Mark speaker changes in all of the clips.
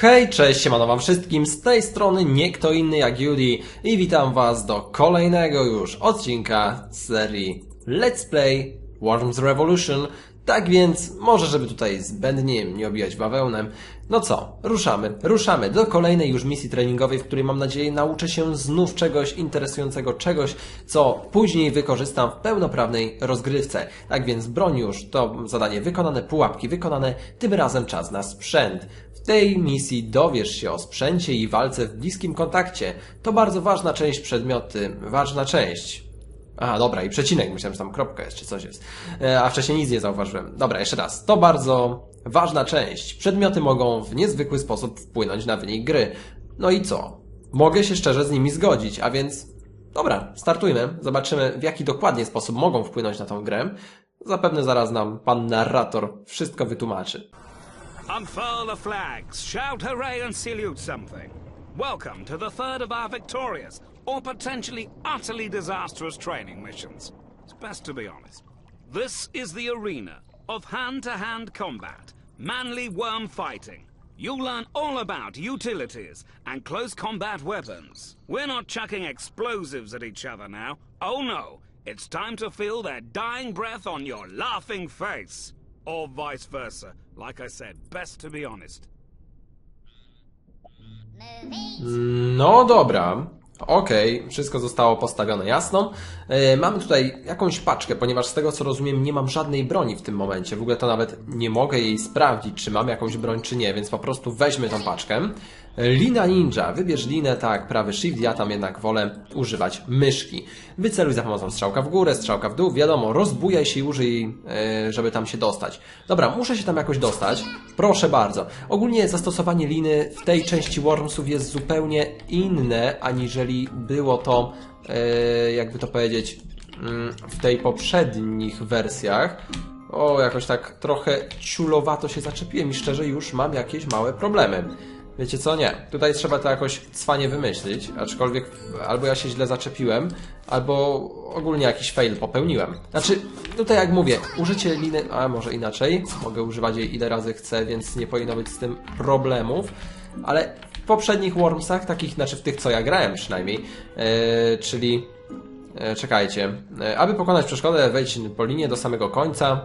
Speaker 1: Hej, cześć, siemano wam wszystkim, z tej strony nie kto inny jak Judy i witam was do kolejnego już odcinka z serii Let's Play Worms Revolution. Tak więc, może żeby tutaj zbędnie nie obijać bawełnem, no co, ruszamy, ruszamy do kolejnej już misji treningowej, w której mam nadzieję nauczę się znów czegoś interesującego, czegoś, co później wykorzystam w pełnoprawnej rozgrywce. Tak więc broń już, to zadanie wykonane, pułapki wykonane, tym razem czas na sprzęt. W tej misji dowiesz się o sprzęcie i walce w bliskim kontakcie. To bardzo ważna część przedmioty, ważna część. Aha, dobra, i przecinek, myślałem, że tam kropka jest, czy coś jest. E, a wcześniej nic nie zauważyłem. Dobra, jeszcze raz. To bardzo ważna część. Przedmioty mogą w niezwykły sposób wpłynąć na wynik gry. No i co? Mogę się szczerze z nimi zgodzić, a więc... Dobra, startujmy. Zobaczymy, w jaki dokładnie sposób mogą wpłynąć na tą grę. Zapewne zaraz nam pan narrator wszystko wytłumaczy.
Speaker 2: Unfurl the flags, shout hooray and salute something. Welcome to the third of our victorious, or potentially utterly disastrous training missions. It's best to be honest. This is the arena of hand-to-hand combat, manly worm fighting. You'll learn all about utilities and close combat weapons. We're not chucking explosives at each other now. Oh no, it's time to feel their dying breath on your laughing face. Or vice versa. Like I said, best to be honest.
Speaker 1: No dobra. Okej, wszystko zostało postawione jasno. E, mamy tutaj jakąś paczkę, ponieważ z tego co rozumiem nie mam żadnej broni w tym momencie. W ogóle to nawet nie mogę jej sprawdzić, czy mam jakąś broń, czy nie, więc po prostu weźmy tą paczkę. Lina ninja, wybierz linę, tak, prawy shift, ja tam jednak wolę używać myszki. Wyceluj za pomocą strzałka w górę, strzałka w dół, wiadomo, rozbujaj się i użyj, e, żeby tam się dostać. Dobra, muszę się tam jakoś dostać. Proszę bardzo. Ogólnie zastosowanie liny w tej części Wormsów jest zupełnie inne, aniżeli było to, e, jakby to powiedzieć, mm, w tej poprzednich wersjach. O, jakoś tak trochę ciulowato się zaczepiłem i szczerze już mam jakieś małe problemy. Wiecie co? Nie. Tutaj trzeba to jakoś cwanie wymyślić, aczkolwiek albo ja się źle zaczepiłem, albo ogólnie jakiś fail popełniłem. Znaczy, tutaj jak mówię, użycie liny, a może inaczej, mogę używać jej ile razy chcę, więc nie powinno być z tym problemów, ale w poprzednich Wormsach, takich, znaczy w tych co ja grałem przynajmniej, e, czyli E, czekajcie. E, aby pokonać przeszkodę, wejdź po linie do samego końca,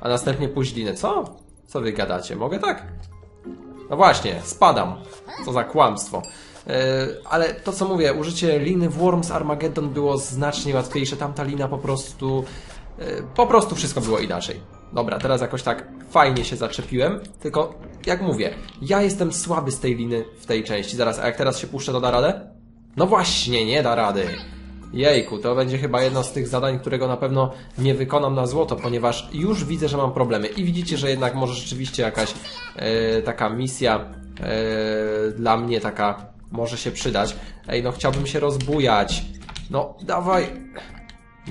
Speaker 1: a następnie pójść linę. Co? Co wy gadacie? Mogę tak? No właśnie, spadam. Co za kłamstwo. E, ale to co mówię, użycie liny w Worms Armageddon było znacznie łatwiejsze. Tamta lina po prostu... e, Po prostu wszystko było inaczej. Dobra, teraz jakoś tak fajnie się zaczepiłem, tylko jak mówię, ja jestem słaby z tej liny w tej części. Zaraz, a jak teraz się puszczę, to da radę? No właśnie, nie da rady. Jejku, to będzie chyba jedno z tych zadań, którego na pewno nie wykonam na złoto, ponieważ już widzę, że mam problemy. I widzicie, że jednak może rzeczywiście jakaś e, taka misja e, dla mnie taka może się przydać. Ej, no chciałbym się rozbujać. No, dawaj.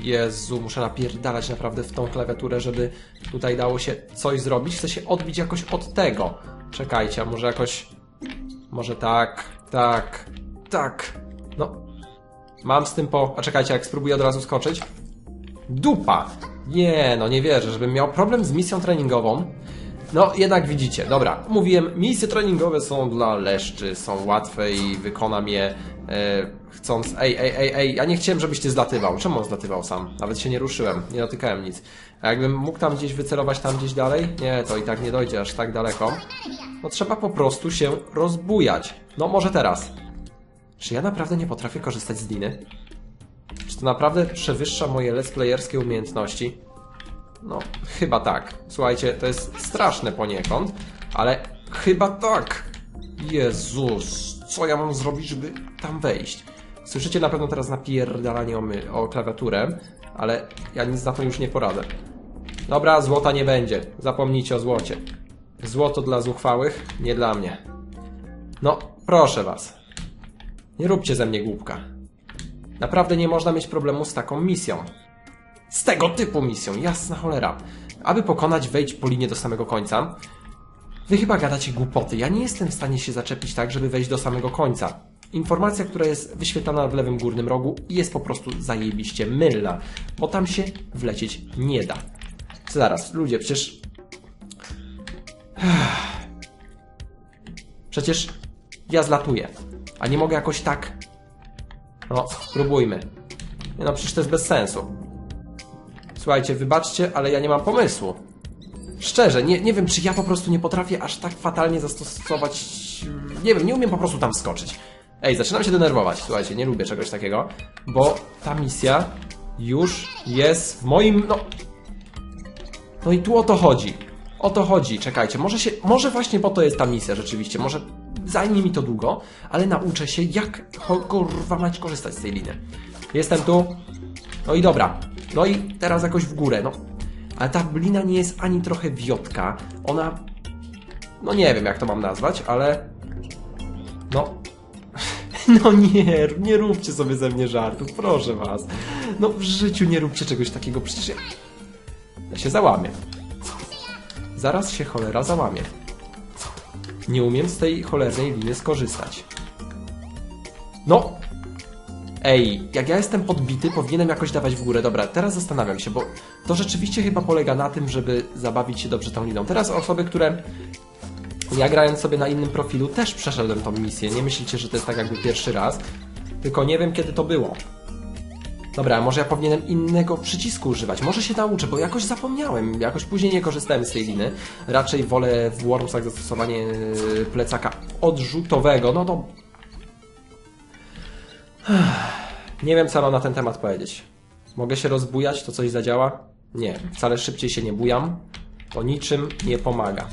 Speaker 1: Jezu, muszę napierdalać naprawdę w tą klawiaturę, żeby tutaj dało się coś zrobić. Chcę się odbić jakoś od tego. Czekajcie, a może jakoś... Może tak, tak, tak. No, Mam z tym po... A czekajcie, jak spróbuję od razu skoczyć. Dupa! Nie, no nie wierzę, żebym miał problem z misją treningową. No, jednak widzicie, dobra, mówiłem, misje treningowe są dla leszczy, są łatwe i wykonam je e, chcąc... Ej, ej, ej, ej, ja nie chciałem, żebyście zlatywał. Czemu on zlatywał sam? Nawet się nie ruszyłem, nie dotykałem nic. A jakbym mógł tam gdzieś wycelować, tam gdzieś dalej? Nie, to i tak nie dojdzie aż tak daleko. No trzeba po prostu się rozbujać. No, może teraz. Czy ja naprawdę nie potrafię korzystać z liny? Czy to naprawdę przewyższa moje let's playerskie umiejętności? No, chyba tak. Słuchajcie, to jest straszne poniekąd, ale chyba tak. Jezus, co ja mam zrobić, żeby tam wejść? Słyszycie na pewno teraz napierdalanie o, my, o klawiaturę, ale ja nic na to już nie poradzę. Dobra, złota nie będzie. Zapomnijcie o złocie. Złoto dla zuchwałych, nie dla mnie. No, proszę was. Nie róbcie ze mnie głupka. Naprawdę nie można mieć problemu z taką misją. Z tego typu misją, jasna cholera. Aby pokonać, wejdź po linię do samego końca. Wy chyba gadacie głupoty. Ja nie jestem w stanie się zaczepić tak, żeby wejść do samego końca. Informacja, która jest wyświetlana w lewym górnym rogu jest po prostu zajebiście mylna, bo tam się wlecieć nie da. Zaraz, ludzie, przecież... Przecież ja zlatuję, a nie mogę jakoś tak... No, spróbujmy. Nie no, przecież to jest bez sensu. Słuchajcie, wybaczcie, ale ja nie mam pomysłu. Szczerze, nie, nie wiem, czy ja po prostu nie potrafię aż tak fatalnie zastosować... Nie wiem, nie umiem po prostu tam skoczyć. Ej, zaczynam się denerwować. Słuchajcie, nie lubię czegoś takiego, bo ta misja już jest w moim... No, no i tu o to chodzi. O to chodzi. Czekajcie, może się, może właśnie po to jest ta misja rzeczywiście. Może zajmie mi to długo, ale nauczę się, jak kurwa mać korzystać z tej liny. Jestem tu. No i dobra. No i teraz jakoś w górę, no. Ale ta lina nie jest ani trochę wiotka. Ona... No nie wiem, jak to mam nazwać, ale... No... No nie, nie róbcie sobie ze mnie żartów, proszę was. No w życiu nie róbcie czegoś takiego, przecież ja... Ja się załamię. Zaraz się cholera załamie. Nie umiem z tej cholernej liny skorzystać. No! Ej, jak ja jestem podbity, powinienem jakoś dawać w górę. Dobra, teraz zastanawiam się, bo to rzeczywiście chyba polega na tym, żeby zabawić się dobrze tą liną. Teraz osoby, które ja grając sobie na innym profilu też przeszedłem tą misję. Nie myślicie, że to jest tak jakby pierwszy raz. Tylko nie wiem kiedy to było. Dobra, może ja powinienem innego przycisku używać. Może się nauczę, bo jakoś zapomniałem. Jakoś później nie korzystałem z tej liny. Raczej wolę w Wormsach zastosowanie yy, plecaka odrzutowego. No to... Nie wiem, co mam na ten temat powiedzieć. Mogę się rozbujać, to coś zadziała? Nie, wcale szybciej się nie bujam. To niczym nie pomaga.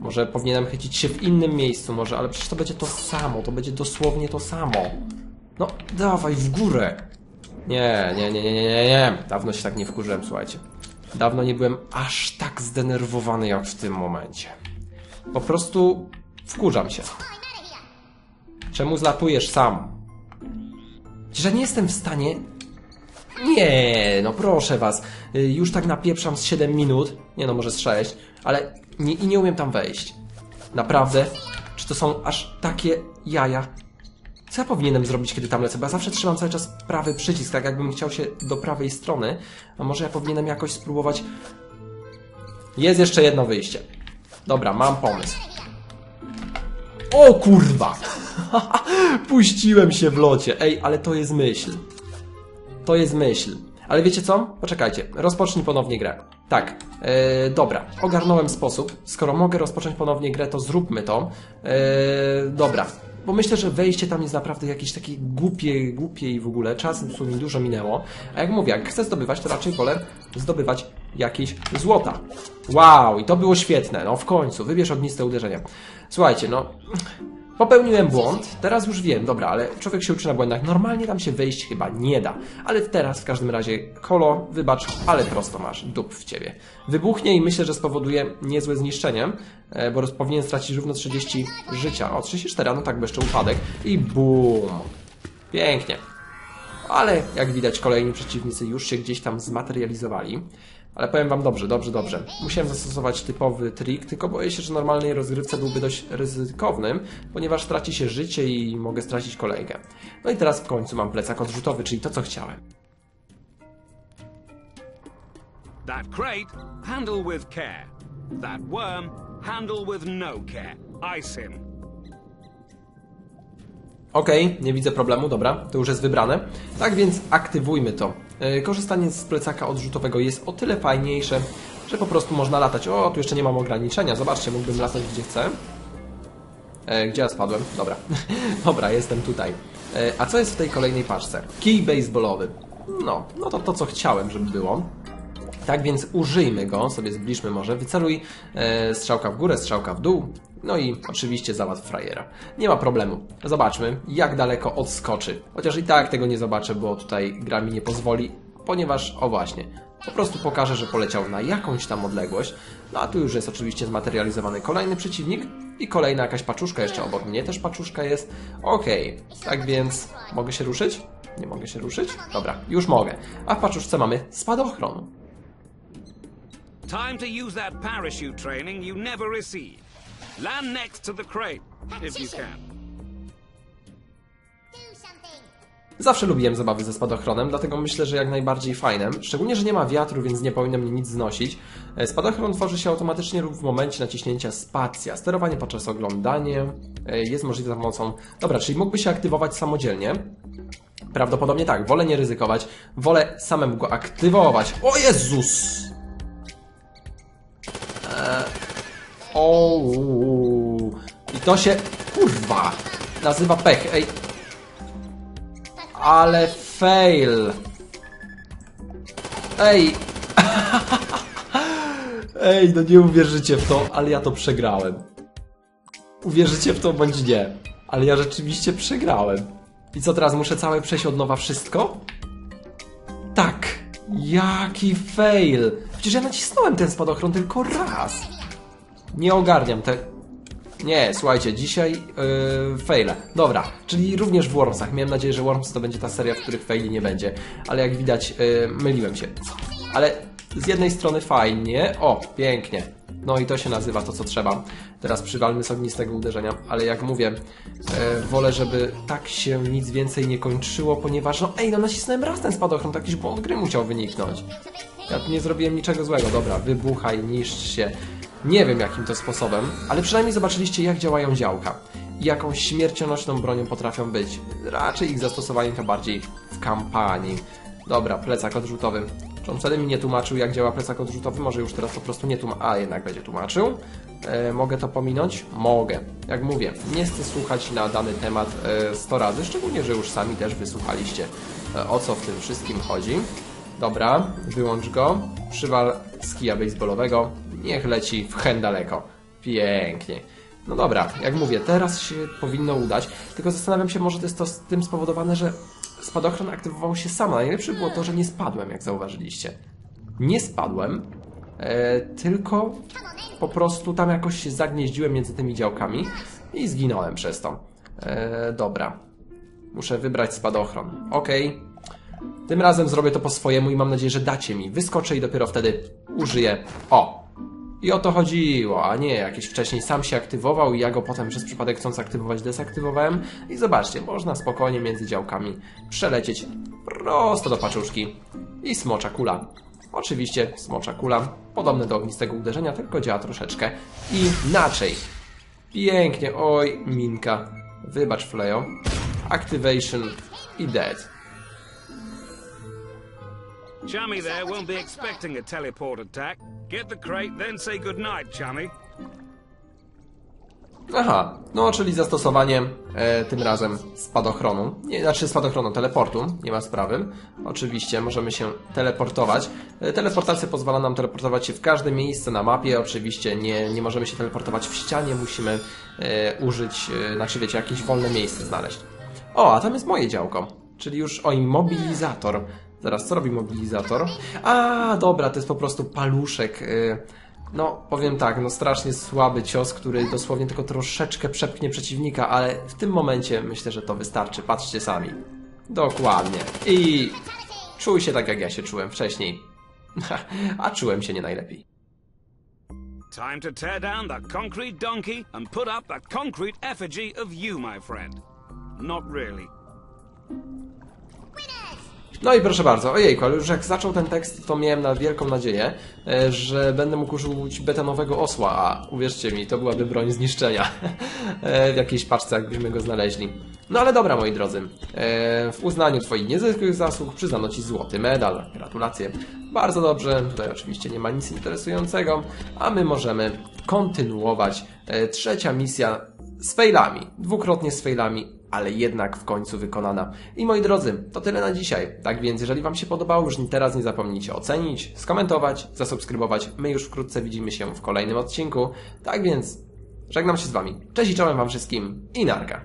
Speaker 1: Może powinienem chycić się w innym miejscu, może, ale przecież to będzie to samo, to będzie dosłownie to samo. No, dawaj w górę. Nie, nie, nie, nie, nie, nie. Dawno się tak nie wkurzyłem, słuchajcie. Dawno nie byłem aż tak zdenerwowany jak w tym momencie. Po prostu wkurzam się. Czemu zlatujesz sam? Ja nie jestem w stanie... Nie, no proszę was. Y, Już tak napieprzam z 7 minut. Nie no, może z 6. Ale nie, i nie umiem tam wejść. Naprawdę? Czy to są aż takie jaja? Co ja powinienem zrobić, kiedy tam lecę? Bo ja zawsze trzymam cały czas prawy przycisk, tak jakbym chciał się do prawej strony. A może ja powinienem jakoś spróbować... Jest jeszcze jedno wyjście. Dobra, mam pomysł. O kurwa! Puściłem się w locie. Ej, ale to jest myśl. To jest myśl. Ale wiecie co? Poczekajcie, rozpocznij ponownie grę. Tak, e, dobra, ogarnąłem sposób. Skoro mogę rozpocząć ponownie grę, to zróbmy to. E, dobra, bo myślę, że wejście tam jest naprawdę jakieś takie głupie, głupie i w ogóle czas w sumie dużo minęło. A jak mówię, jak chcę zdobywać, to raczej wolę zdobywać jakieś złota. Wow, i to było świetne, no w końcu, wybierz ogniste uderzenia. Słuchajcie, no... Popełniłem błąd, teraz już wiem, dobra, ale człowiek się uczy na błędach. Normalnie tam się wejść chyba nie da. Ale teraz w każdym razie, kolo, wybacz, ale prosto masz, dup w ciebie. Wybuchnie i myślę, że spowoduje niezłe zniszczenie, e, bo powinien stracić równo 30 życia. O, 34, a no tak, bo jeszcze upadek. I bum. Pięknie. Ale jak widać, kolejni przeciwnicy już się gdzieś tam zmaterializowali. Ale powiem wam dobrze, dobrze, dobrze. Musiałem zastosować typowy trik, tylko boję się, że normalnej rozgrywce byłby dość ryzykownym, ponieważ traci się życie i mogę stracić kolejkę. No i teraz w końcu mam plecak odrzutowy, czyli to, co chciałem.
Speaker 2: That crate, handle with care. That worm, handle with no care. Ice him.
Speaker 1: Okej, nie widzę problemu, dobra, to już jest wybrane. Tak więc aktywujmy to. Yy, Korzystanie z plecaka odrzutowego jest o tyle fajniejsze, że po prostu można latać. O, tu jeszcze nie mam ograniczenia, zobaczcie, mógłbym latać gdzie chcę. E, gdzie ja spadłem? Dobra. Dobra, jestem tutaj. E, a co jest w tej kolejnej paczce? Kij baseballowy. No, no to to, co chciałem, żeby było. Tak więc użyjmy go, sobie zbliżmy może, wyceluj e, strzałka w górę, strzałka w dół, no i oczywiście załatw frajera. Nie ma problemu. Zobaczmy, jak daleko odskoczy. Chociaż i tak tego nie zobaczę, bo tutaj gra mi nie pozwoli, ponieważ, o właśnie, po prostu pokażę, że poleciał na jakąś tam odległość. No a tu już jest oczywiście zmaterializowany kolejny przeciwnik i kolejna jakaś paczuszka jeszcze obok mnie, też paczuszka jest. Okej, tak więc mogę się ruszyć? Nie mogę się ruszyć? Dobra, już mogę. A w paczuszce mamy spadochron.
Speaker 2: Time to use that parachute training you never received. Land next to the crate, if you can.
Speaker 3: Do something.
Speaker 1: Zawsze lubiłem zabawy ze spadochronem, dlatego myślę, że jak najbardziej fajnym. Szczególnie, że nie ma wiatru, więc nie powinno mnie nic znosić. E, Spadochron tworzy się automatycznie lub w momencie naciśnięcia spacja. Sterowanie podczas oglądania e, jest możliwe za pomocą... Dobra, czyli mógłby się aktywować samodzielnie. Prawdopodobnie tak, wolę nie ryzykować, wolę samemu go aktywować. O Jezus! O, I to się, kurwa, nazywa pech, ej. Ale fail. Ej. Ej, no nie uwierzycie w to, ale ja to przegrałem. Uwierzycie w to bądź nie, ale ja rzeczywiście przegrałem. I co teraz, muszę całe przejść od nowa wszystko? Tak. Jaki fail. Przecież ja nacisnąłem ten spadochron tylko raz. Nie ogarniam te... Nie, słuchajcie, dzisiaj yy, faile. Dobra, czyli również w Wormsach. Miałem nadzieję, że Worms to będzie ta seria, w których faili nie będzie. Ale jak widać, yy, myliłem się. Ale z jednej strony fajnie. O, pięknie. No i to się nazywa to, co trzeba. Teraz przywalmy z ognistego uderzenia, ale jak mówię, e, wolę, żeby tak się nic więcej nie kończyło, ponieważ no ej, no nacisnąłem raz ten spadochron, to jakiś błąd gry musiał wyniknąć. Ja nie zrobiłem niczego złego, dobra, wybuchaj, niszcz się. Nie wiem jakim to sposobem, ale przynajmniej zobaczyliście jak działają działka i jaką śmiercionośną bronią potrafią być. Raczej ich zastosowanie to bardziej w kampanii. Dobra, plecak odrzutowy. Czy on wtedy mi nie tłumaczył, jak działa plecak odrzutowy? Może już teraz po prostu nie tłumaczy. A, jednak będzie tłumaczył. E, mogę to pominąć? Mogę. Jak mówię, nie chcę słuchać na dany temat e, 100 razy, szczególnie, że już sami też wysłuchaliście, e, o co w tym wszystkim chodzi. Dobra, wyłącz go. Przywal z kija baseballowego. Niech leci w hen daleko. Pięknie. No dobra, jak mówię, teraz się powinno udać, tylko zastanawiam się, może to jest to z tym spowodowane, że spadochron aktywował się sam. Najlepsze było to, że nie spadłem, jak zauważyliście. Nie spadłem, e, tylko po prostu tam jakoś się zagnieździłem między tymi działkami i zginąłem przez to. E, dobra. Muszę wybrać spadochron. Okej. Tym razem zrobię to po swojemu i mam nadzieję, że dacie mi. Wyskoczę i dopiero wtedy użyję. O! I o to chodziło, a nie jakiś wcześniej sam się aktywował i ja go potem przez przypadek chcąc aktywować desaktywowałem. I zobaczcie, można spokojnie między działkami przelecieć prosto do paczuszki. I smocza kula. Oczywiście smocza kula, podobne do ognistego uderzenia, tylko działa troszeczkę inaczej. Pięknie, oj, minka. Wybacz, Flejo. Activation i dead.
Speaker 2: Chummy there won't be expecting a teleport attack. Get the crate, then say goodnight, Chummy.
Speaker 1: Aha, no czyli zastosowanie e, tym razem spadochronu, nie, znaczy spadochronu, teleportu, nie ma sprawy. Oczywiście możemy się teleportować. E, teleportacja pozwala nam teleportować się w każde miejsce na mapie, oczywiście nie, nie możemy się teleportować w ścianie, musimy e, użyć, e, znaczy wiecie, jakieś wolne miejsce znaleźć. O, a tam jest moje działko, czyli już o immobilizator. Zaraz, co robi mobilizator? A, dobra, to jest po prostu paluszek. e, no, powiem tak, no strasznie słaby cios, który dosłownie tylko troszeczkę przepchnie przeciwnika, ale w tym momencie myślę, że to wystarczy. Patrzcie sami. Dokładnie. I czuj się tak, jak ja się czułem wcześniej. A czułem się nie najlepiej.
Speaker 2: Time to tear down the concrete donkey and put up the concrete effigy of you, my friend. Not really.
Speaker 1: No i proszę bardzo, ojejku, ale już jak zaczął ten tekst, to miałem na wielką nadzieję, e, że będę mógł użyć betonowego osła, a uwierzcie mi, to byłaby broń zniszczenia E, w jakiejś paczce, jakbyśmy go znaleźli. No ale dobra, moi drodzy, e, w uznaniu Twoich niezwykłych zasług przyznano Ci złoty medal. Gratulacje. Bardzo dobrze, tutaj oczywiście nie ma nic interesującego, a my możemy kontynuować. Trzecia misja z failami, dwukrotnie z failami, ale jednak w końcu wykonana. I moi drodzy, to tyle na dzisiaj. Tak więc, jeżeli Wam się podobało, już teraz nie zapomnijcie ocenić, skomentować, zasubskrybować. My już wkrótce widzimy się w kolejnym odcinku. Tak więc, żegnam się z Wami. Cześć i czołem Wam wszystkim i narka.